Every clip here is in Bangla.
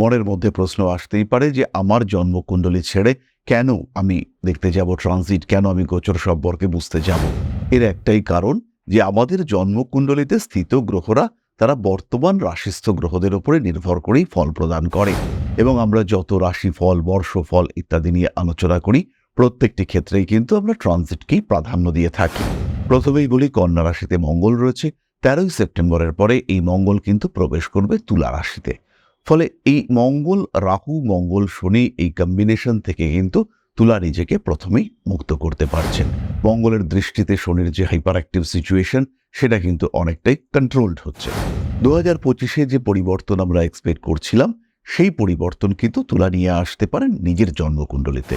মনের মধ্যে প্রশ্ন আসতেই পারে যে, আমার জন্মকুণ্ডলী ছেড়ে কেন আমি দেখতে যাব? ট্রানজিট কেন আমি গোচর সম্পর্কে বুঝতে যাব? এর একটাই কারণ যে, আমাদের জন্মকুণ্ডলীতে স্থিত গ্রহরা তারা বর্তমান রাশিস্থ গ্রহদের উপরে নির্ভর করেই ফল প্রদান করে এবং আমরা যত রাশি ফল বর্ষফল ইত্যাদি নিয়ে আলোচনা করি, প্রত্যেকটি ক্ষেত্রেই কিন্তু আমরা ট্রানজিটকেই প্রাধান্য দিয়ে থাকি। প্রথমেই বলি, কন্যা রাশিতে মঙ্গল রয়েছে। তেরোই সেপ্টেম্বরের পরে এই মঙ্গল কিন্তু প্রবেশ করবে তুলা রাশিতে। ফলে এই মঙ্গল, রাহু, মঙ্গল, শনি এই কম্বিনেশন থেকে কিন্তু তুলা নিজেকে প্রথমেই মুক্ত করতে পারছেন। মঙ্গলের দৃষ্টিতে শনির যে হাইপার অ্যাক্টিভ সিচুয়েশন সেটা কিন্তু অনেকটাই কন্ট্রোলড হচ্ছে। দু হাজার পঁচিশে যে পরিবর্তন আমরা এক্সপেক্ট করছিলাম, সেই পরিবর্তন কিন্তু তুলা নিয়ে আসতে পারেন নিজের জন্মকুণ্ডলিতে।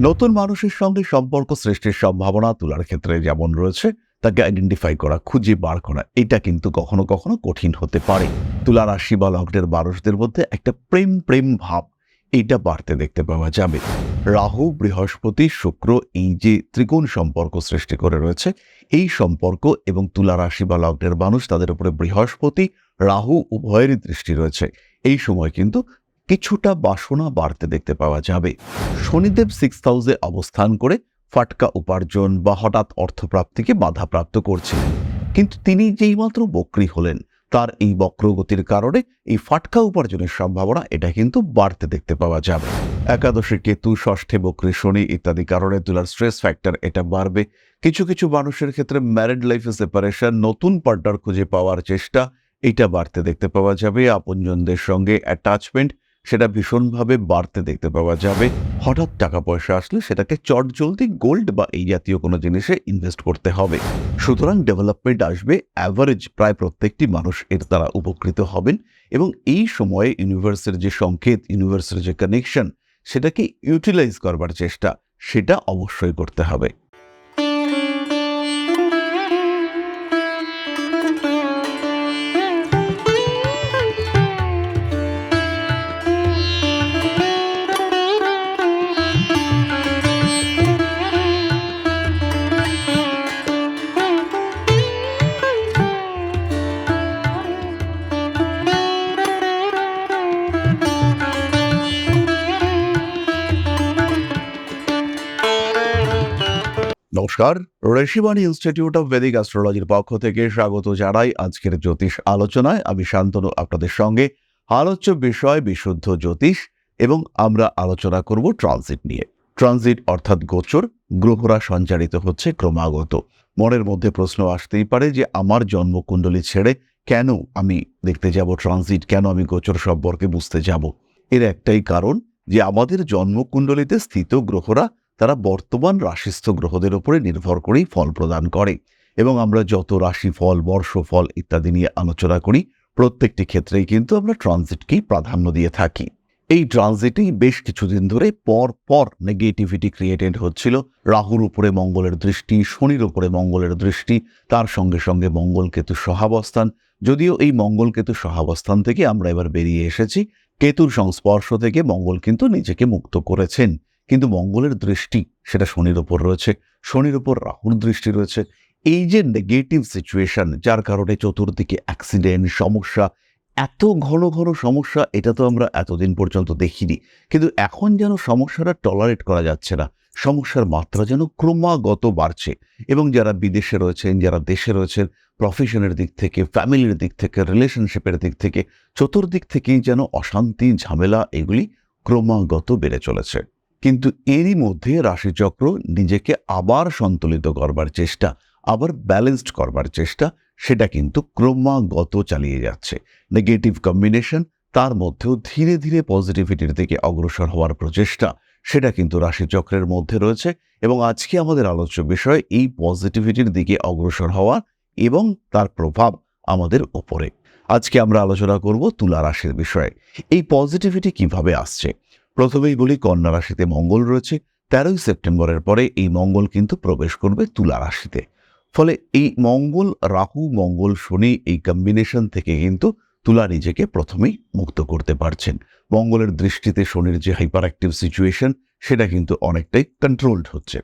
নতুন মানুষের সঙ্গে সম্পর্ক সৃষ্টির সম্ভাবনা তুলার ক্ষেত্রে যেমন রয়েছে তাকে আইডেন্টিফাই করা, খুঁজে বার করা, এটা কিন্তু কখনো কখনো কঠিন হতে পারে। তুলা রাশি বা লগ্নের মানুষদের মধ্যে একটা প্রেম প্রেম ভাব, এটা বাড়তে দেখতে পাওয়া যাবে। রাহু, বৃহস্পতি, শুক্র এই যে ত্রিকোণ সম্পর্ক সৃষ্টি করে রয়েছে, এই সম্পর্ক এবং তুলা রাশি বা লগ্নের মানুষ তাদের উপরে বৃহস্পতি, রাহু উভয়েরই দৃষ্টি রয়েছে। এই সময় কিন্তু কিছুটা বাসনা বাড়তে দেখতে পাওয়া যাবে। শনিদেব সিক্স হাউসে অবস্থান করে ফাটকা উপার্জন বা হঠাৎ অর্থপ্রাপ্তিকে বাধাপ্রাপ্ত করছিলেন। কিন্তু তিনি যেইমাত্র বক্রী হলেন, তার এই বক্রগতির কারণে এই ফাটকা উপার্জনের সম্ভাবনা এটা কিন্তু বাড়তে দেখতে পাওয়া যাবে। একাদশে কেতু, ষষ্ঠে বক্রী, শনি ইত্যাদি কারণে তুলার স্ট্রেস ফ্যাক্টর এটা বাড়বে। কিছু কিছু মানুষের ক্ষেত্রে ম্যারিড লাইফে সেপারেশন, নতুন পার্টনার খুঁজে পাওয়ার চেষ্টা এটা বাড়তে দেখতে পাওয়া যাবে। আপনজনদের সঙ্গে অ্যাটাচমেন্ট সেটা ভীষণভাবে বাড়তে দেখতে পাওয়া যাবে। হঠাৎ টাকা পয়সা আসলে সেটাকে চট জলদি গোল্ড বা এই জাতীয় কোনো জিনিসে ইনভেস্ট করতে হবে। সুতরাং ডেভেলপমেন্ট আসবে অ্যাভারেজ প্রায় প্রত্যেকটি মানুষ এর দ্বারা উপকৃত হবেন এবং এই সময়ে ইউনিভার্সের যে সংকেত ইউনিভার্সের যে কানেকশন সেটাকে ইউটিলাইজ করবার চেষ্টা, সেটা অবশ্যই করতে হবে। নমস্কার। ঋষিবাণী ইনস্টিটিউট অফ বেদিক অ্যাস্ট্রোলজির পক্ষ থেকে স্বাগত জানাই আজকের জ্যোতিষ আলোচনায়। আমি শান্তনু, আপনাদের সঙ্গে আলোচ্য বিষয় বিশুদ্ধ জ্যোতিষ এবং আমরা আলোচনা করব ট্রানজিট নিয়ে। ট্রানজিট অর্থাৎ গোচর, গ্রহরা সঞ্চারিত হচ্ছে ক্রমাগত। মনের মধ্যে প্রশ্ন আসতেই পারে যে, আমার জন্মকুণ্ডলী ছেড়ে কেন আমি দেখতে যাব ট্রানজিট কেন আমি গোচর সম্পর্কে বুঝতে যাব? এর একটাই কারণ যে, আমাদের জন্মকুণ্ডলীতে স্থিত গ্রহরা বর্তমান রাশিস্থ গ্রহদের উপরে নির্ভর করেই ফল প্রদান করে। এবং আমরা যত রাশি ফল বর্ষফল ইত্যাদি নিয়ে আলোচনা করি, প্রত্যেকটি ক্ষেত্রেই কিন্তু আমরা ট্রানজিটকেই প্রাধান্য দিয়ে থাকি। এই ট্রানজিটেই বেশ কিছুদিন ধরে পর পর নেগেটিভিটি ক্রিয়েটেড হচ্ছিল। রাহুর উপরে মঙ্গলের দৃষ্টি, শনির উপরে মঙ্গলের দৃষ্টি, তার সঙ্গে সঙ্গে মঙ্গল কেতু সহাবস্থান। যদিও এই মঙ্গল কেতু সহাবস্থান থেকে আমরা এবার বেরিয়ে এসেছি। কেতুর সংস্পর্শ থেকে মঙ্গল কিন্তু নিজেকে মুক্ত করেছেন। কিন্তু মঙ্গলের দৃষ্টি, সেটা শনির ওপর রয়েছে। শনির ওপর রাহুর দৃষ্টি রয়েছে। এই যে নেগেটিভ সিচুয়েশন যার কারণে চতুর্দিকে অ্যাক্সিডেন্ট সমস্যা, এত ঘন ঘন সমস্যা, এটা তো আমরা এতদিন পর্যন্ত দেখিনি। কিন্তু এখন যেন সমস্যাটা টলারেট করা যাচ্ছে না, সমস্যার মাত্রা যেন ক্রমাগত বাড়ছে। এবং যারা বিদেশে রয়েছেন, যারা দেশে রয়েছেন প্রফেশনের দিক থেকে ফ্যামিলির দিক থেকে রিলেশনশিপের দিক থেকে, চতুর্দিক থেকেই যেন অশান্তি, ঝামেলা, এগুলি ক্রমাগত বেড়ে চলেছে। কিন্তু এরই মধ্যে রাশিচক্র নিজেকে আবার সন্তুলিত করবার চেষ্টা, আবার ব্যালেন্সড করবার চেষ্টা, সেটা কিন্তু ক্রমাগত চালিয়ে যাচ্ছে। নেগেটিভ কম্বিনেশন তার মধ্যেও ধীরে ধীরে পজিটিভিটির দিকে অগ্রসর হওয়ার প্রচেষ্টা, সেটা কিন্তু রাশিচক্রের মধ্যে রয়েছে এবং আজকে আমাদের আলোচ্য বিষয় এই পজিটিভিটির দিকে অগ্রসর হওয়া এবং তার প্রভাব আমাদের ওপরে। আজকে আমরা আলোচনা করব তুলা রাশির বিষয়ে। এই পজিটিভিটি কীভাবে আসছে? প্রথমেই বলি, কন্যা রাশিতে মঙ্গল রয়েছে। তেরোই সেপ্টেম্বরের পরে এই মঙ্গল কিন্তু প্রবেশ করবে তুলা রাশিতে। ফলে এই মঙ্গল, রাহু, মঙ্গল, শনি এই কম্বিনেশন থেকে কিন্তু তুলা নিজেকে প্রথমেই মুক্ত করতে পারছেন। মঙ্গলের দৃষ্টিতে শনির যে হাইপার অ্যাক্টিভ সিচুয়েশন সেটা কিন্তু অনেকটাই কন্ট্রোলড হচ্ছে।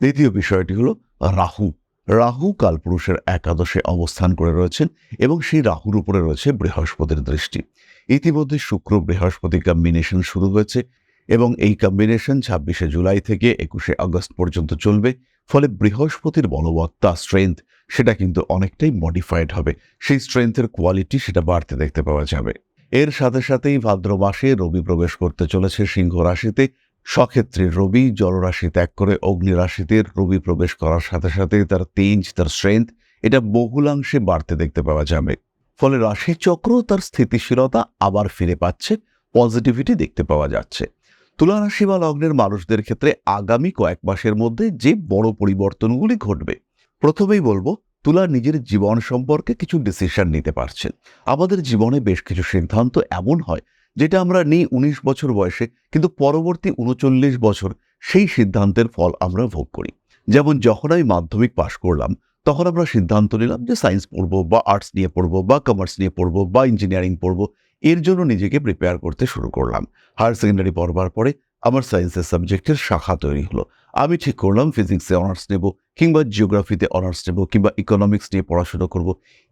দ্বিতীয় বিষয়টি হলো রাহু। রাহু কালপুরুষের একাদশে অবস্থান করে রয়েছেন এবং সেই রাহুর উপরে রয়েছে বৃহস্পতির দৃষ্টি। ইতিমধ্যে শুক্র বৃহস্পতি কম্বিনেশন শুরু হয়েছে এবং এই কম্বিনেশন ছাব্বিশে জুলাই থেকে একুশে আগস্ট পর্যন্ত চলবে, ফলে বৃহস্পতির বলবত্তা স্ট্রেংথ সেটা কিন্তু অনেকটাই মডিফাইড হবে। সেই স্ট্রেংথের কোয়ালিটি সেটা বাড়তে দেখতে পাওয়া যাবে। এর সাথে সাথেই ভাদ্র মাসে রবি প্রবেশ করতে চলেছে সিংহ রাশিতে। সক্ষেত্রে রবি জলরাশি ত্যাগ করে অগ্নি রাশিতে রবি প্রবেশ করার সাথে সাথে তার তেজ তার স্ট্রেংথ এটা বহুলাংশে বাড়তে দেখতে পাওয়া যাবে। ফলে রাশিচক্র তার স্থিতিশীলতা আবার ফিরে পাচ্ছে পজিটিভিটি দেখতে পাওয়া যাচ্ছে। তুলা রাশি বা লগ্নের মানুষদের ক্ষেত্রে আগামী কয়েক মাসের মধ্যে যে বড় পরিবর্তনগুলি ঘটবে, প্রথমেই বলব, তুলা নিজের জীবন সম্পর্কে কিছু ডিসিশন নিতে পারছেন আমাদের জীবনে বেশ কিছু সিদ্ধান্ত এমন হয়, যেটা আমরা নিই উনিশ বছর বয়সে, কিন্তু পরবর্তী উনচল্লিশ বছর সেই সিদ্ধান্তের ফল আমরা ভোগ করি। যেমন যখন আমি মাধ্যমিক পাশ করলাম তখন আমরা সিদ্ধান্ত নিলাম যে সায়েন্স পড়ব বা আর্টস নিয়ে পড়ব বা কমার্স নিয়ে পড়ব বা ইঞ্জিনিয়ারিং পড়ব। এর জন্য নিজেকে প্রিপেয়ার করতে শুরু করলাম। হায়ার সেকেন্ডারি পড়বার পরে আমার সায়েন্সের সাবজেক্টের শাখা তৈরি হলো। আমি ঠিক করলাম ফিজিক্সে অনার্স নেব কিংবা জিওগ্রাফিতে অনার্স নেব কিংবা ইকোনমিক্স নিয়ে পড়াশোনা করব।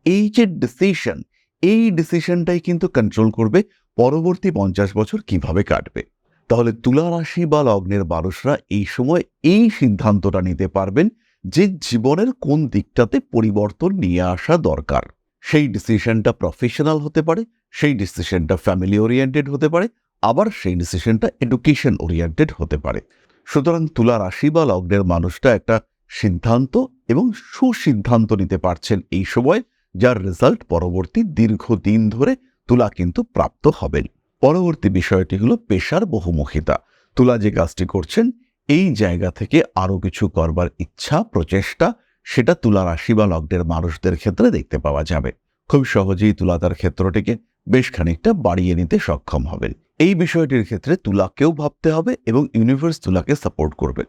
এই যে ডিসিশন এই ডিসিশনটাই কিন্তু কন্ট্রোল করবে পরবর্তী পঞ্চাশ বছর কীভাবে কাটবে। তাহলে তুলা রাশি বা লগ্নের মানুষরা এই সময় এই সিদ্ধান্তটা নিতে পারবেন যে জীবনের কোন দিকটাতে পরিবর্তন নিয়ে আসা দরকার, সেই ডিসিশনটা প্রফেশনাল হতে পারে, সেই ডিসিশনটা ফ্যামিলি ওরিয়েন্টেড হতে পারে, আবার সেই ডিসিশনটা এডুকেশন ওরিয়েন্টেড হতে পারে। সুতরাং তুলা রাশি বা লগ্নের মানুষটা একটা সিদ্ধান্ত এবং সুসিদ্ধান্ত নিতে পারছেন এই সময়, যার রেজাল্ট পরবর্তী দীর্ঘদিন ধরে তুলা কিন্তু প্রাপ্ত হবেন। পরবর্তী বিষয়টি হলো পেশার বহুমুখিতা। তুলা যে কাজটি করছেন এই জায়গা থেকে আরও কিছু করবার ইচ্ছা, প্রচেষ্টা, সেটা তুলা রাশি বা লগ্নের মানুষদের ক্ষেত্রে দেখতে পাওয়া যাবে। খুব সহজেই তুলা তার ক্ষেত্রটিকে বেশ খানিকটা বাড়িয়ে নিতে সক্ষম হবে এই বিষয়টির ক্ষেত্রে তুলাকেও ভাবতে হবে এবং ইউনিভার্স তুলাকে সাপোর্ট করবে।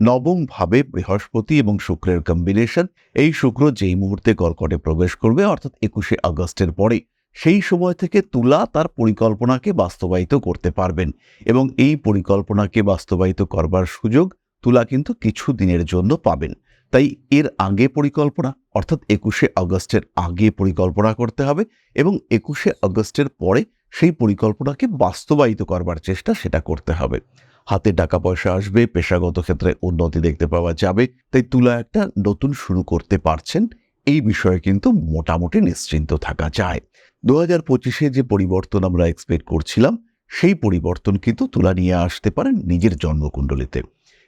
নবম ভাবে বৃহস্পতি এবং শুক্রের কম্বিনেশন এই শুক্র যেই মুহূর্তে কর্কটে প্রবেশ করবে, অর্থাৎ একুশে আগস্টের পরে সেই সময় থেকে তুলা তার পরিকল্পনাকে বাস্তবায়িত করতে পারবেন এবং এই পরিকল্পনাকে বাস্তবায়িত করবার সুযোগ তুলা কিন্তু কিছু দিনের জন্য পাবেন। তাই এর আগে পরিকল্পনা, অর্থাৎ একুশে আগস্টের আগে পরিকল্পনা করতে হবে এবং একুশে আগস্টের পরে সেই পরিকল্পনাকে বাস্তবায়িত করবার চেষ্টা সেটা করতে হবে। হাতে টাকা পয়সা আসবে, পেশাগত ক্ষেত্রে উন্নতি দেখতে পাওয়া যাবে, তাই তুলা একটা নতুন শুরু করতে পারছেন, এই বিষয়ে কিন্তু মোটামুটি নিশ্চিন্ত থাকা যায়। দু হাজার পঁচিশে যে পরিবর্তন আমরা এক্সপেক্ট করছিলাম, সেই পরিবর্তন কিন্তু তুলা নিয়ে আসতে পারেন নিজের জন্মকুণ্ডলিতে।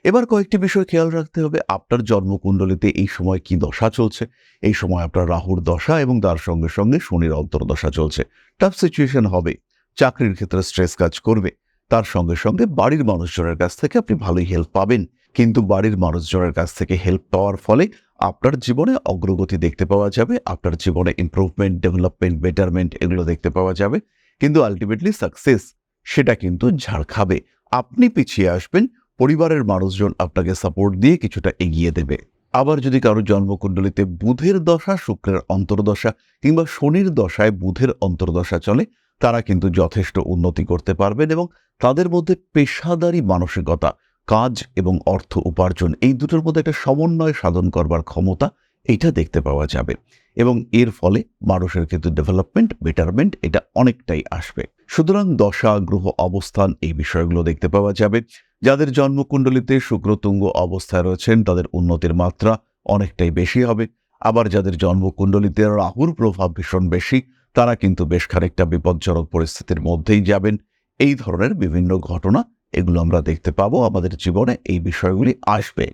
এবার কয়েকটি বিষয় খেয়াল রাখতে হবে, আপনার জন্মকুণ্ডলিতে এই সময় কি দশা চলছে? এই সময় আপনার রাহুর দশা এবং তার সঙ্গে সঙ্গে শনির অন্তর্দশা চলছে। টাফ সিচুয়েশন হবে, চাকরির ক্ষেত্রে স্ট্রেস কাজ করবে, তার সঙ্গে সঙ্গে বাড়ির মানুষজনের কাছ থেকে আপনি ভালোই হেল্প পাবেন। কিন্তু বাড়ির মানুষজনের কাছ থেকে হেল্প পাওয়ার ফলে আপনার জীবনে অগ্রগতি দেখতে পাওয়া যাবে, আপনার জীবনে ইম্প্রুভমেন্ট ডেভেলপমেন্ট বেটারমেন্ট এগুলো দেখতে পাওয়া যাবে। কিন্তু আলটিমেটলি সাকসেস সেটা কিন্তু ঝাড় খাবে। আপনি পিছিয়ে আসবেন, পরিবারের মানুষজন আপনাকে সাপোর্ট দিয়ে কিছুটা এগিয়ে দেবে। আবার যদি কারও জন্মকুণ্ডলিতে বুধের দশা, শুক্রের অন্তর্দশা কিংবা শনির দশায় বুধের অন্তর্দশা চলে, তারা কিন্তু যথেষ্ট উন্নতি করতে পারবেন এবং তাদের মধ্যে পেশাদারি মানসিকতা কাজ এবং অর্থ উপার্জন, এই দুটোর মধ্যে একটা সমন্বয় সাধন করবার ক্ষমতা এইটা দেখতে পাওয়া যাবে। এবং এর ফলে মানুষের কিন্তু ডেভেলপমেন্ট বেটারমেন্ট এটা অনেকটাই আসবে। সুতরাং দশা, গ্রহ, অবস্থান এই বিষয়গুলো দেখতে পাওয়া যাবে। যাদের জন্মকুণ্ডলিতে শুক্রতুঙ্গ অবস্থায় রয়েছেন, তাদের উন্নতির মাত্রা অনেকটাই বেশি হবে। আবার যাদের জন্মকুণ্ডলিতে রাহুর প্রভাব ভীষণ বেশি, তারা কিন্তু বেশ খানিকটা বিপজ্জনক পরিস্থিতির মধ্যেই যাবেন। এই ধরনের বিভিন্ন ঘটনা এগুলো আমরা দেখতে পাবো। আমাদের জীবনে এই বিষয়গুলি আসবে।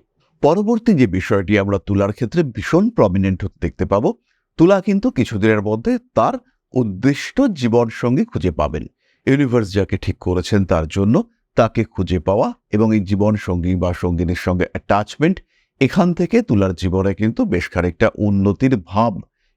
পরবর্তী যে বিষয়টি আমরা তুলার ক্ষেত্রে ভীষণ প্রমিনেন্ট হতে দেখতে পাবো, তুলা কিন্তু কিছুদিনের মধ্যে তার উদ্দিষ্ট জীবন সঙ্গী খুঁজে পাবেন। ইউনিভার্স যাকে ঠিক করেছেন তার জন্য তাকে খুঁজে পাওয়া এবং এই জীবন সঙ্গী বা সঙ্গিনীর সঙ্গে অ্যাটাচমেন্ট এখান থেকে তুলার জীবনে কিন্তু বেশ খানিকটা উন্নতির ভাব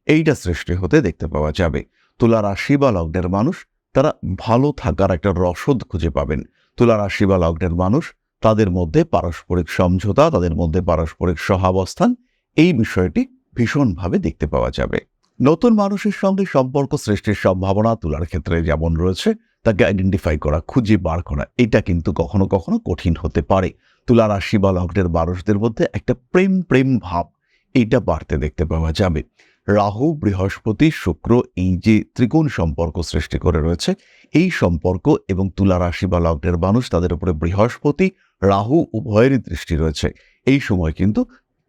এইটা সৃষ্টি হতে দেখতে পাওয়া যাবে। তুলা রাশি বা লগ্নের মানুষ তারা ভালো থাকার একটা রসদ খুঁজে পাবেন। তুলা রাশি বা লগ্নের মানুষ, তাদের মধ্যে পারস্পরিক সমঝোতা, তাদের মধ্যে পারস্পরিক সহাবস্থান, এই বিষয়টি ভীষণভাবে দেখতে পাওয়া যাবে। নতুন মানুষের সঙ্গে সম্পর্ক সৃষ্টির সম্ভাবনা তুলার ক্ষেত্রে যেমন রয়েছে, তাকে আইডেন্টিফাই করা, খুঁজে বার করা, এটা কিন্তু কখনো কখনো কঠিন হতে পারে। তুলা রাশি বা লগ্নের মানুষদের মধ্যে একটা প্রেম প্রেম ভাব, এইটা বাড়তে দেখতে পাওয়া যাবে। রাহু, বৃহস্পতি, শুক্র এই যে ত্রিকোণ সম্পর্ক সৃষ্টি করে রয়েছে, এই সম্পর্ক এবং তুলা রাশি বা লগ্নের মানুষ তাদের উপরে বৃহস্পতি, রাহু উভয়েরই দৃষ্টি রয়েছে। এই সময় কিন্তু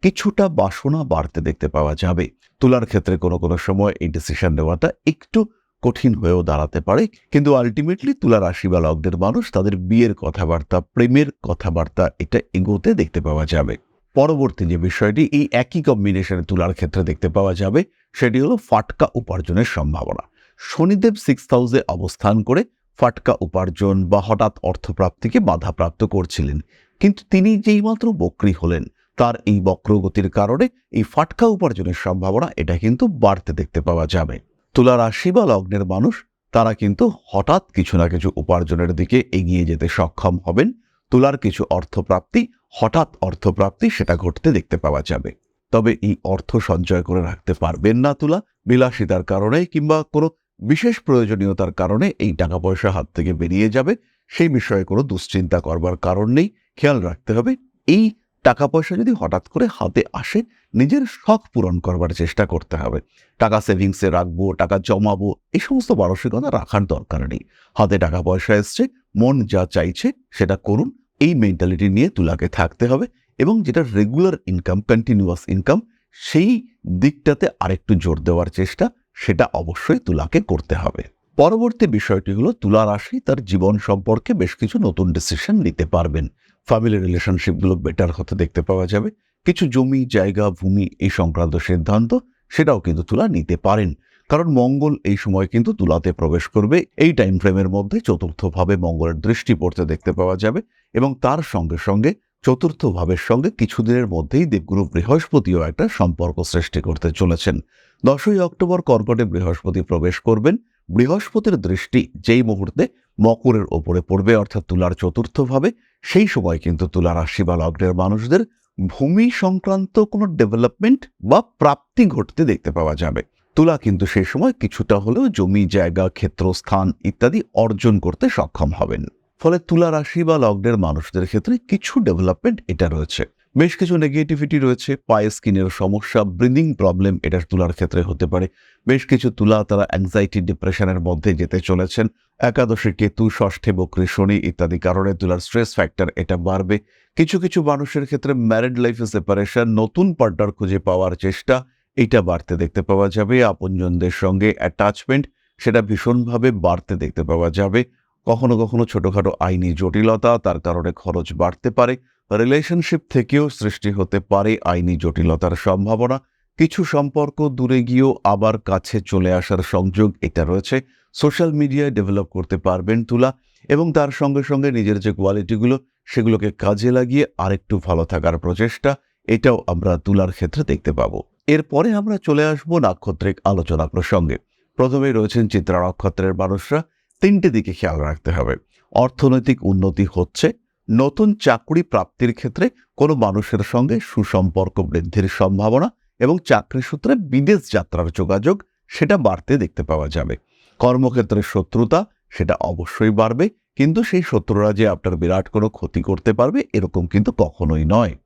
কিছুটা বাসনা বাড়তে দেখতে পাওয়া যাবে। তুলার ক্ষেত্রে কোনো কোনো সময় এই ডিসিশন নেওয়াটা একটু কঠিন হয়েও দাঁড়াতে পারে, কিন্তু আলটিমেটলি তুলা রাশি বা লগ্নের মানুষ তাদের বিয়ের কথাবার্তা, প্রেমের কথাবার্তা এটা এগোতে দেখতে পাওয়া যাবে। পরবর্তী যে বিষয়টি, এই একই কম্বিনেশনে তুলার ক্ষেত্রে দেখতে পাওয়া যাবে, সেটি হলো ফাটকা উপার্জনের সম্ভাবনা। শনিদেব সিক্স হাউসে অবস্থান করে ফাটকা উপার্জন বা হঠাৎ অর্থপ্রাপ্তিকে বাধাপ্রাপ্ত করছিলেন। কিন্তু তিনি যেইমাত্র বক্রি হলেন, তার এই বক্রগতির কারণে এই ফাটকা উপার্জনের সম্ভাবনা এটা কিন্তু বাড়তে দেখতে পাওয়া যাবে। তুলা রাশি বা লগ্নের মানুষ, তারা কিন্তু হঠাৎ কিছু না কিছু উপার্জনের দিকে এগিয়ে যেতে সক্ষম হবেন। তুলার কিছু অর্থপ্রাপ্তি হঠাৎ অর্থপ্রাপ্তি সেটা ঘটতে দেখতে পাওয়া যাবে। তবে এই অর্থ সঞ্চয় করে রাখতে পারবেন না তুলা, বিলাসিতার কারণে কিংবা কোনো বিশেষ প্রয়োজনীয়তার কারণে এই টাকা পয়সা হাত থেকে বেরিয়ে যাবে। সেই বিষয়ে কোনো দুশ্চিন্তা করবার কারণ নেই। খেয়াল রাখতে হবে, এই টাকা পয়সা যদি হঠাৎ করে হাতে আসে, নিজের শখ পূরণ করবার চেষ্টা করতে হবে। টাকা সেভিংসে রাখব, টাকা জমাবো, এই সমস্ত মানসিকতা রাখার দরকার নেই। হাতে টাকা পয়সা এসছে, মন যা চাইছে সেটা করুন এই মেন্টালিটি নিয়ে তুলাকে থাকতে হবে এবং যেটা রেগুলার ইনকাম কন্টিনিউয়াস ইনকাম সেই দিকটাতে আরেকটু জোর দেওয়ার চেষ্টা, সেটা অবশ্যই তুলাকে করতে হবে। পরবর্তী বিষয়টি হলো, তুলা রাশি তার জীবন সম্পর্কে বেশ কিছু নতুন ডিসিশন নিতে পারবেন। ফ্যামিলি রিলেশনশিপগুলো বেটার হতে দেখতে পাওয়া যাবে। কিছু জমি, জায়গা, ভূমি এই সংক্রান্ত সিদ্ধান্ত, সেটাও কিন্তু তুলা নিতে পারেন। কারণ মঙ্গল এই সময় কিন্তু তুলাতে প্রবেশ করবে। এই টাইম ফ্রেমের মধ্যে চতুর্থভাবে মঙ্গলের দৃষ্টি পড়তে দেখতে পাওয়া যাবে এবং তার সঙ্গে সঙ্গে চতুর্থ ভাবের সঙ্গে কিছুদিনের মধ্যেই দেবগুরু বৃহস্পতিও একটা সম্পর্ক সৃষ্টি করতে চলেছেন। দশই অক্টোবর কর্কটে বৃহস্পতি প্রবেশ করবেন। বৃহস্পতির দৃষ্টি যেই মুহূর্তে মকরের ওপরে পড়বে, অর্থাৎ তুলার চতুর্থভাবে, সেই সময় কিন্তু তুলা রাশি বা লগ্নের মানুষদের ভূমি সংক্রান্ত কোনো ডেভেলপমেন্ট বা প্রাপ্তি ঘটতে দেখতে পাওয়া যাবে। তুলা কিন্তু সেই সময় কিছুটা হলেও জমি, জায়গা ক্ষেত্র স্থান ইত্যাদি অর্জন করতে সক্ষম হবেন। ফলে তুলা রাশি বা লগ্নের মানুষদের ক্ষেত্রে কিছু ডেভেলপমেন্ট এটা রয়েছে। বেশ কিছু নেগেটিভিটি রয়েছে, পায়ে স্কিনের সমস্যা ব্রিদিং প্রবলেম এটা তুলার ক্ষেত্রে হতে পারে। বেশ কিছু তুলা তারা অ্যাংজাইটি ডিপ্রেশনের মধ্যে যেতে চলেছেন। একাদশী কেতু, ষষ্ঠে বক্রী শনি ইত্যাদি কারণে তুলার স্ট্রেস ফ্যাক্টর এটা বাড়বে। কিছু কিছু মানুষের ক্ষেত্রে ম্যারিড লাইফে সেপারেশন নতুন পার্টনার খুঁজে পাওয়ার চেষ্টা এটা বাড়তে দেখতে পাওয়া যাবে। আপনজনদের সঙ্গে অ্যাটাচমেন্ট সেটা ভীষণভাবে বাড়তে দেখতে পাওয়া যাবে। কখনো কখনো ছোটখাটো আইনি জটিলতা, তার কারণে খরচ বাড়তে পারে। রিলেশনশিপ থেকেও সৃষ্টি হতে পারে আইনি জটিলতার সম্ভাবনা। কিছু সম্পর্ক দূরে গিয়েও আবার কাছে চলে আসার সংযোগ এটা রয়েছে। সোশ্যাল মিডিয়ায় ডেভেলপ করতে পারবেন তুলা এবং তার সঙ্গে সঙ্গে নিজের যে কোয়ালিটিগুলো সেগুলোকে কাজে লাগিয়ে আরেকটু ভালো থাকার প্রচেষ্টা, এটাও আমরা তুলার ক্ষেত্রে দেখতে পাবো। এরপরে আমরা চলে আসব নাক্ষত্রিক আলোচনা প্রসঙ্গে। প্রথমেই রয়েছেন চিত্রা নক্ষত্রের মানুষরা। তিনটি দিকে খেয়াল রাখতে হবে। অর্থনৈতিক উন্নতি হচ্ছে। নতুন চাকরি প্রাপ্তির ক্ষেত্রে কোনো মানুষের সঙ্গে সুসম্পর্ক বৃদ্ধির সম্ভাবনা এবং চাকরি সূত্রে বিদেশ যাত্রার যোগাযোগ, সেটা বাড়তে দেখতে পাওয়া যাবে। কর্মক্ষেত্রে শত্রুতা, সেটা অবশ্যই বাড়বে। কিন্তু সেই শত্রুরা যে আপনার বিরাট কোনো ক্ষতি করতে পারবে, এরকম কিন্তু কখনোই নয়।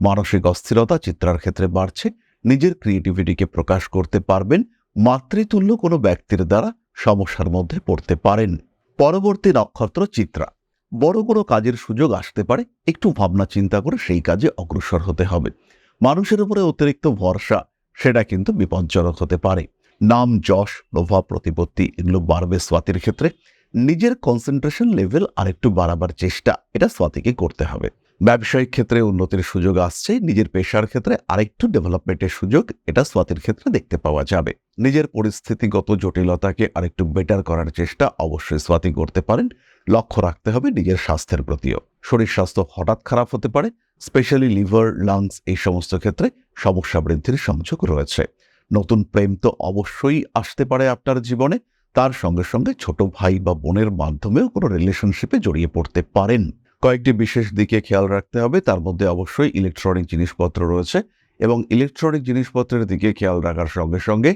মানসিক অস্থিরতা চিত্রার ক্ষেত্রে বাড়ছে। নিজের ক্রিয়েটিভিটিকে প্রকাশ করতে পারবেন, মাতৃতুল্য কোনো ব্যক্তির দ্বারা সমস্যার মধ্যে পড়তে পারেন। পরবর্তী নক্ষত্র চিত্রা। বড় কোনো কাজের সুযোগ আসতে পারে, একটু ভাবনা চিন্তা করে সেই কাজে অগ্রসর হতে হবে। মানুষের উপরে অতিরিক্ত ভরসা, সেটা কিন্তু বিপজ্জনক হতে পারে। নাম যশ প্রভাব প্রতিপত্তি, এগুলো বাড়বে স্বাতির ক্ষেত্রে। নিজের কনসেন্ট্রেশন লেভেল আরেকটু বাড়াবার চেষ্টা, এটা স্বাতিকে করতে হবে। ব্যবসায়িক ক্ষেত্রে উন্নতির সুযোগ আসছে, নিজের পেশার ক্ষেত্রে আরেকটু ডেভেলপমেন্টের সুযোগ, এটা স্বাতির ক্ষেত্রে দেখতে পাওয়া যাবে। নিজের পরিস্থিতিগত জটিলতাকে আরেকটু বেটার করার চেষ্টা অবশ্যই স্বাতি করতে পারেন। লক্ষ্য রাখতে হবে নিজের স্বাস্থ্যের প্রতিও। শরীর স্বাস্থ্য হঠাৎ খারাপ হতে পারে স্পেশালি লিভার লাংস এই সমস্ত ক্ষেত্রে সমস্যা বৃদ্ধির সংযোগ রয়েছে। নতুন প্রেম তো অবশ্যই আসতে পারে আপনার জীবনে, তার সঙ্গে সঙ্গে ছোট ভাই বা বোনের মাধ্যমেও কোনো রিলেশনশিপে জড়িয়ে পড়তে পারেন। কয়েকটি বিশেষ দিকে খেয়াল রাখতে হবে। তার মধ্যে অবশ্যই ইলেকট্রনিক জিনিসপত্র রয়েছে এবং ইলেকট্রনিক জিনিসপত্রের দিকে খেয়াল রাখার সঙ্গে সঙ্গে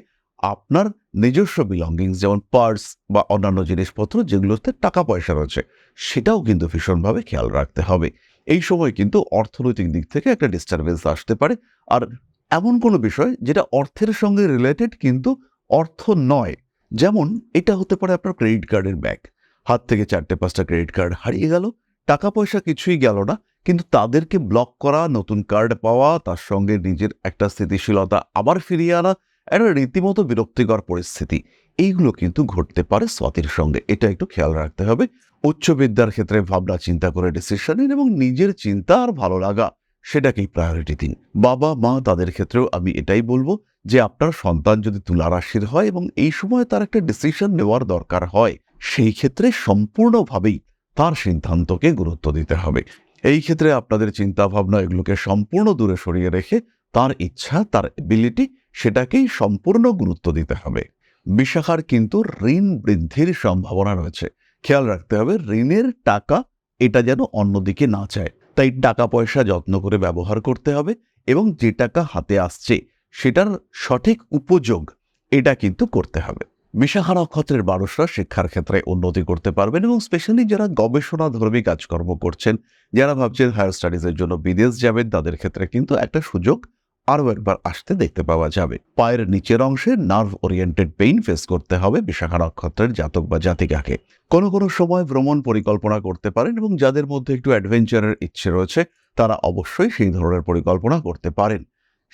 আপনার নিজস্ব বিলঙ্গিংস যেমন পার্স বা অন্যান্য জিনিসপত্র যেগুলোতে টাকা পয়সা রয়েছে, সেটাও কিন্তু ভীষণভাবে খেয়াল রাখতে হবে। এই সময় কিন্তু অর্থনৈতিক দিক থেকে একটা ডিস্টারবেন্স আসতে পারে। আর এমন কোনো বিষয় যেটা অর্থের সঙ্গে রিলেটেড কিন্তু অর্থ নয়, যেমন এটা হতে পারে আপনার ক্রেডিট কার্ডের ব্যাগ হাত থেকে চারটে পাঁচটা ক্রেডিট কার্ড হারিয়ে গেল টাকা পয়সা কিছুই গেল না, কিন্তু তাদেরকে ব্লক করা, নতুন কার্ড পাওয়া, তার সঙ্গে নিজের একটা স্থিতিশীলতা আবার ফিরিয়ে আনা, একটা রীতিমতো বিরক্তিকর পরিস্থিতি। এইগুলো কিন্তু ঘটতে পারে স্বাতির সঙ্গে। এটা একটু খেয়াল রাখতে হবে। উচ্চ বিদ্যার ক্ষেত্রে ভাবনা, চিন্তা করে ডিসিশন নিন এবং নিজের চিন্তা আর ভালো লাগা, সেটাকেই প্রায়োরিটি দিন। বাবা, মা, তাদের ক্ষেত্রেও আমি এটাই বলব যে, আপনার সন্তান যদি তুলা রাশির হয় এবং এই সময় তার একটা ডিসিশন নেওয়ার দরকার হয়, সেই ক্ষেত্রে সম্পূর্ণভাবেই তার সিদ্ধান্তকে গুরুত্ব দিতে হবে। এই ক্ষেত্রে আপনাদের চিন্তা ভাবনা এগুলোকে সম্পূর্ণ দূরে সরিয়ে রেখে তার ইচ্ছা, তার এবিলিটি সেটাকেই সম্পূর্ণ গুরুত্ব দিতে হবে। বিশাখার কিন্তু ঋণ বৃদ্ধির সম্ভাবনা রয়েছে। খেয়াল রাখতে হবে, ঋণের টাকা এটা যেন অন্যদিকে না চায়। তাই টাকা পয়সা যত্ন করে ব্যবহার করতে হবে এবং যে টাকা হাতে আসছে সেটার সঠিক উপযোগ এটা কিন্তু করতে হবে। বিশাখা নক্ষত্রের মানুষরা শিক্ষার ক্ষেত্রে উন্নতি করতে পারবেন এবং স্পেশালি যারা গবেষণা ধর্মী কাজকর্ম করছেন, যারা ভাবছেন হায়ার স্টাডিজের জন্য বিদেশ যাবেন, তাদের ক্ষেত্রে কিন্তু একটা সুযোগ আরও একবার আসতে দেখতে পাওয়া যাবে। পায়ের নিচের অংশে নার্ভ ওরিয়েন্টেড পেইন ফেস করতে হবে বিশাখা নক্ষত্রের জাতক বা জাতিকাকে। কোনো কোনো সময় ভ্রমণ পরিকল্পনা করতে পারেন এবং যাদের মধ্যে একটু অ্যাডভেঞ্চারের ইচ্ছে রয়েছে, তারা অবশ্যই সেই ধরনের পরিকল্পনা করতে পারেন।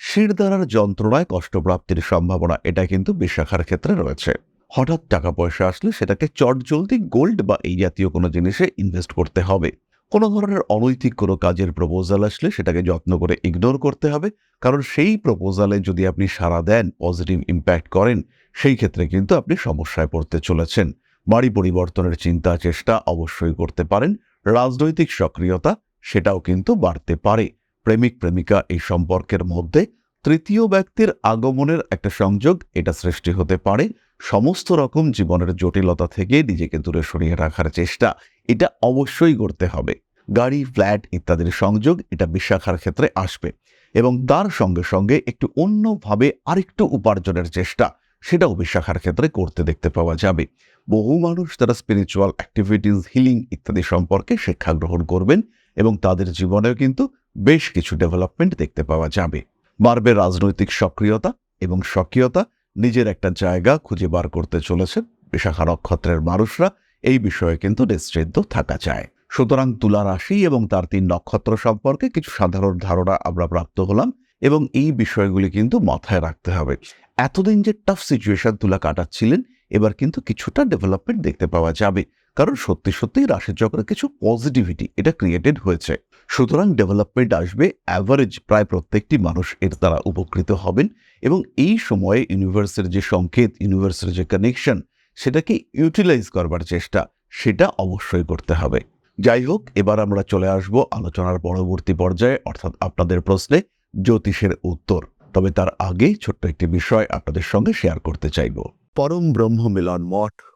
শিরদারার যন্ত্রণায় কষ্টপ্রাপ্তির সম্ভাবনা, এটা কিন্তু বিশাখার ক্ষেত্রে রয়েছে। হঠাৎ টাকা পয়সা আসলে সেটাকে চটজলদি গোল্ড বা এই জাতীয় কোনো জিনিসে ইনভেস্ট করতে হবে। কোনো ধরনের অনৈতিক কোনো কাজের প্রপোজাল আসলে সেটাকে যত্ন করে ইগনোর করতে হবে, কারণ সেই প্রপোজালে যদি আপনি সাড়া দেন, পজিটিভ ইম্প্যাক্ট করেন, সেই ক্ষেত্রে কিন্তু আপনি সমস্যায় পড়তে চলেছেন। বাড়ি পরিবর্তনের চিন্তা, চেষ্টা অবশ্যই করতে পারেন। রাজনৈতিক সক্রিয়তা, সেটাও কিন্তু বাড়তে পারে। প্রেমিক, প্রেমিকা এই সম্পর্কের মধ্যে তৃতীয় ব্যক্তির আগমনের একটা সংযোগ এটা সৃষ্টি হতে পারে। সমস্ত রকম জীবনের জটিলতা থেকে নিজেকে দূরে সরিয়ে রাখার চেষ্টা এটা অবশ্যই করতে হবে। গাড়ি, ফ্ল্যাট ইত্যাদির সংযোগ এটা বিশাখার ক্ষেত্রে আসবে এবং তার সঙ্গে সঙ্গে একটু অন্যভাবে আরেকটু উপার্জনের চেষ্টা সেটাও বিশাখার ক্ষেত্রে করতে দেখতে পাওয়া যাবে। বহু মানুষ তারা স্পিরিচুয়াল অ্যাক্টিভিটিস হিলিং ইত্যাদি সম্পর্কে শিক্ষা গ্রহণ করবেন এবং তাদের জীবনেও কিন্তু বেশ কিছু ডেভেলপমেন্ট দেখতে পাওয়া যাবে। বাড়বে রাজনৈতিক সক্রিয়তা এবং সক্রিয়তা নিজের একটা জায়গা খুঁজে বার করতে চলেছেন বিশাখা নক্ষত্রের মানুষরা, এই বিষয়ে কিন্তু নিশ্চিন্ত থাকা চায় সুতরাং তুলা রাশি এবং তার তিন নক্ষত্র সম্পর্কে কিছু সাধারণ ধারণা আমরা প্রাপ্ত হলাম এবং এই বিষয়গুলি কিন্তু মাথায় রাখতে হবে। এতদিন যে টাফ সিচুয়েশন তুলা কাটাচ্ছিলেন, এবার কিন্তু কিছুটা ডেভেলপমেন্ট দেখতে পাওয়া যাবে। কারণ সত্যি সত্যিই রাশিচক্রে কিছু পজিটিভিটি এটা ক্রিয়েটেড হয়েছে। সুতরাং ডেভেলপমেন্ট আসবে অ্যাভারেজ প্রায় প্রত্যেকটি মানুষ এর দ্বারা উপকৃত হবেন এবং এই সময়ে ইউনিভার্সের যে সংকেত ইউনিভার্সের যে কানেকশন সেটাকে ইউটিলাইজ করবার চেষ্টা, সেটা অবশ্যই করতে হবে। যাই হোক, এবার আমরা চলে আসব আলোচনার পরবর্তী পর্যায়ে, অর্থাৎ আপনাদের প্রশ্নে জ্যোতিষের উত্তর। তবে তার আগে ছোট্ট একটি বিষয় আপনাদের সঙ্গে শেয়ার করতে চাইব। পরম ব্রহ্ম মিলন মঠ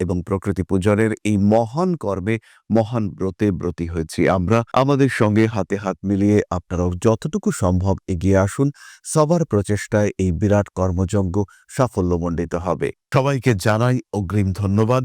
এবং প্রকৃতি পূজনের এই মহান কর্মে মহান ব্রতে ব্রতী হয়েছি আমরা। আমাদের সঙ্গে হাতে হাত মিলিয়ে আপনারাও যতটুকু সম্ভব এগিয়ে আসুন। সবার প্রচেষ্টায় এই বিরাট কর্মযজ্ঞ সাফল্যমণ্ডিত হবে। সবাইকে জানাই অগ্রিম ধন্যবাদ।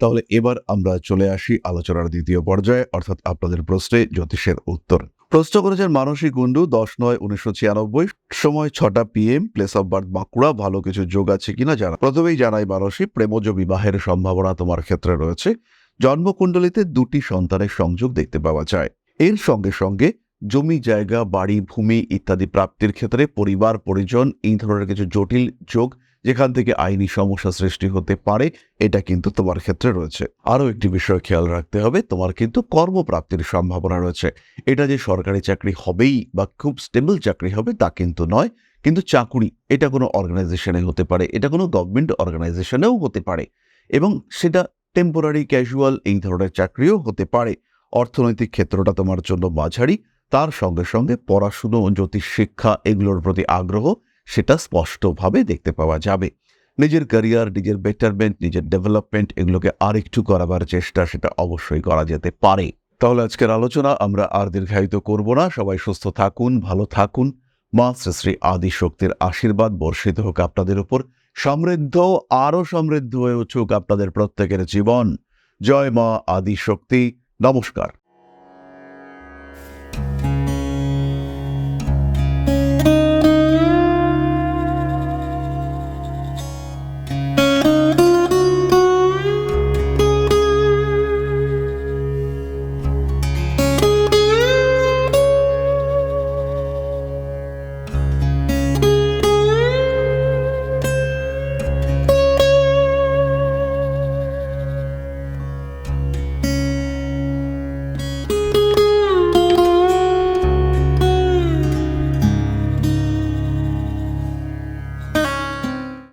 তাহলে এবার আমরা চলে আসি আলোচনার দ্বিতীয় পর্যায়ে, অর্থাৎ আপনাদের প্রশ্নে জ্যোতিষের উত্তর। প্রশ্ন করেছেন মানসিক গুন্ডু দশ নয়, উনিশশো ছিয়ানব্বই, সময় ছটা PM place of birth Bankura, ভালো কিছু যোগ আছে কিনা জানা। প্রথমেই জানাই মানসী, প্রেমজ বিবাহের সম্ভাবনা তোমার ক্ষেত্রে রয়েছে। জন্মকুণ্ডলিতে দুটি সন্তানের সংযোগ দেখতে পাওয়া যায়। এর সঙ্গে সঙ্গে জমি জায়গা, বাড়ি, ভূমি ইত্যাদি প্রাপ্তির ক্ষেত্রে পরিবার, পরিজন এই ধরনের কিছু জটিল যোগ যেখান থেকে আইনি সমস্যা সৃষ্টি হতে পারে, এটা কিন্তু তোমার ক্ষেত্রে রয়েছে। আরও একটি বিষয় খেয়াল রাখতে হবে, তোমার কিন্তু কর্মপ্রাপ্তির সম্ভাবনা রয়েছে। এটা যে সরকারি চাকরি হবেই বা খুব স্টেবল চাকরি হবে তা কিন্তু নয়, কিন্তু চাকুরি, এটা কোনো অর্গানাইজেশনে হতে পারে, এটা কোনো গভর্নমেন্ট অর্গানাইজেশনেও হতে পারে। এবং সেটা টেম্পোরারি ক্যাজুয়াল এই ধরনের চাকরিও হতে পারে। অর্থনৈতিক ক্ষেত্রটা তোমার জন্য মাঝারি, তার সঙ্গে সঙ্গে পড়াশুনো, জ্যোতিষ, শিক্ষা এগুলোর প্রতি আগ্রহ সেটা স্পষ্টভাবে দেখতে পাওয়া যাবে। নিজের ক্যারিয়ার নিজের বেটারমেন্ট নিজের ডেভেলপমেন্ট এগুলোকে আরেকটু করাবার চেষ্টা সেটা অবশ্যই করা যেতে পারে। তাহলে আজকের আলোচনা আমরা আর দীর্ঘায়িত করব না। সবাই সুস্থ থাকুন, ভালো থাকুন। মা শ্রী শ্রী আদি শক্তির আশীর্বাদ বর্ষিত হোক আপনাদের উপর। সমৃদ্ধ, আরও সমৃদ্ধ হয়ে উঠুক আপনাদের প্রত্যেকের জীবন। জয় মা আদি শক্তি নমস্কার।